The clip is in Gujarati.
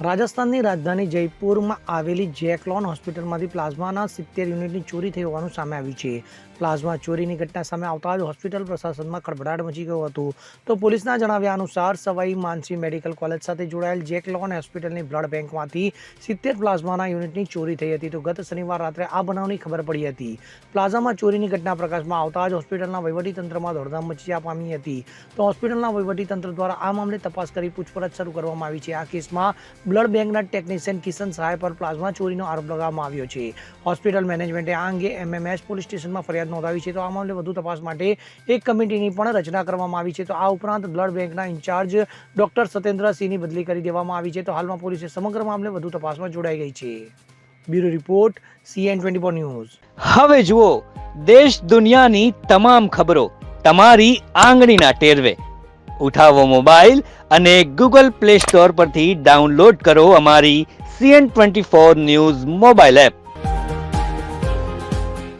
રાજસ્થાનની રાજધાની જયપુરમાં આવેલી જેકલોન હોસ્પિટલમાંથી પ્લાઝમાના સિત્તેર યુનિટની ચોરી થઈ હોવાનું સામે આવ્યું છે. પ્લાઝમા ચોરીની ઘટના સામે આવતા જ હોસ્પિટલ પ્રશાસનમાં ખળભળાટ મચી ગયો હતું. તો પોલીસના જણાવ્યા અનુસાર સવાઈ માનસી મેડિકલ કોલેજ સાથે જોડાયેલ જેક લોન હોસ્પિટલની બ્લડ બેંકમાંથી સિત્તેર પ્લાઝમાના યુનિટની ચોરી થઈ હતી. તો ગત શનિવાર રાત્રે આ બનાવની ખબર પડી હતી. પ્લાઝમા ચોરીની ઘટના પ્રકાશમાં આવતા જ હોસ્પિટલના વહીવટીતંત્રમાં દોડધામ મચી પામી હતી. તો હોસ્પિટલના વહીવટીતંત્ર દ્વારા આ મામલે તપાસ કરી પૂછપરછ શરૂ કરવામાં આવી છે. આ કેસમાં બ્લડ બેંકના ટેકનિશિયન કિશન સહાય પર પ્લાઝમા ચોરીનો આરોપ લગાવવામાં આવ્યો છે. હોસ્પિટલ મેનેજમેન્ટે આ અંગે એમએમએસ પોલીસ સ્ટેશનમાં ફરિયાદ નોંધાવી છે. તો આ મામલે વધુ તપાસ માટે એક કમિટીની પણ રચના કરવામાં આવી છે. તો આ ઉપરાંત બ્લડ બેંકના ઇન્ચાર્જ ડોક્ટર સત્યેન્દ્રસિંહની બદલી કરી દેવામાં આવી છે. તો હાલમાં પોલીસે સમગ્ર મામલે વધુ તપાસમાં જોડાઈ ગઈ છે. Bureau report CN twenty four news. હવે જુઓ, દેશ દુનિયાની તમામ ખબરો તમારી આંગળીના ટેરવે. ઉઠાવો મોબાઈલ અને ગૂગલ પ્લે સ્ટોર પરથી ડાઉનલોડ કરો અમારી CN twenty four news mobile app.